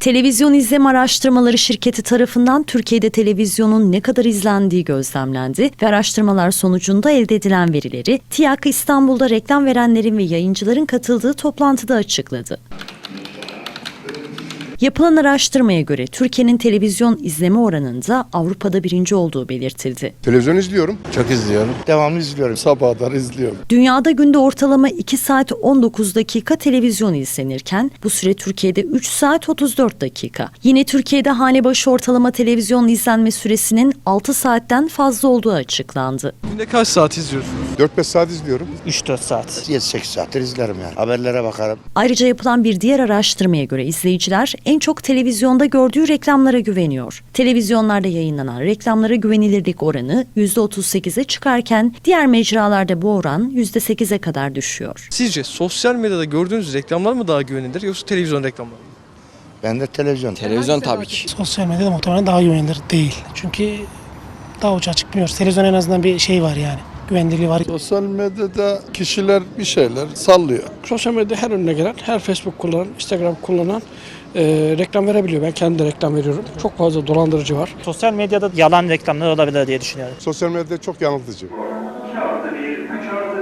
Televizyon izleme araştırmaları şirketi tarafından Türkiye'de televizyonun ne kadar izlendiği gözlemlendi ve araştırmalar sonucunda elde edilen verileri TİAK İstanbul'da reklam verenlerin ve yayıncıların katıldığı toplantıda açıkladı. Yapılan araştırmaya göre Türkiye'nin televizyon izleme oranında Avrupa'da birinci olduğu belirtildi. Televizyon izliyorum. Çok izliyorum. Devamlı izliyorum. Sabahlar izliyorum. Dünyada günde ortalama 2 saat 19 dakika televizyon izlenirken bu süre Türkiye'de 3 saat 34 dakika. Yine Türkiye'de hane başı ortalama televizyon izlenme süresinin 6 saatten fazla olduğu açıklandı. Günde kaç saat izliyorsunuz? 4-5 saat izliyorum. 3-4 saat. 7-8 saattir izlerim yani. Haberlere bakarım. Ayrıca yapılan bir diğer araştırmaya göre izleyiciler en çok televizyonda gördüğü reklamlara güveniyor. Televizyonlarda yayınlanan reklamlara güvenilirlik oranı %38'e çıkarken diğer mecralarda bu oran %8'e kadar düşüyor. Sizce sosyal medyada gördüğünüz reklamlar mı daha güvenilir yoksa televizyon reklamları mı? Ben de televizyon. Televizyon tabii ki. Sosyal medyada muhtemelen daha güvenilir değil. Çünkü daha uçağa çıkmıyor. Televizyon en azından bir şey var yani. Güvenilirliği var. Sosyal medyada kişiler bir şeyler sallıyor. Sosyal medyada her önüne gelen, her Facebook kullanan, Instagram kullanan e, reklam verebiliyor. Ben kendi de reklam veriyorum. Çok fazla dolandırıcı var. Sosyal medyada yalan reklamlar olabilir diye düşünüyorum. Sosyal medya çok yanıltıcı. İki artı bir, üç artı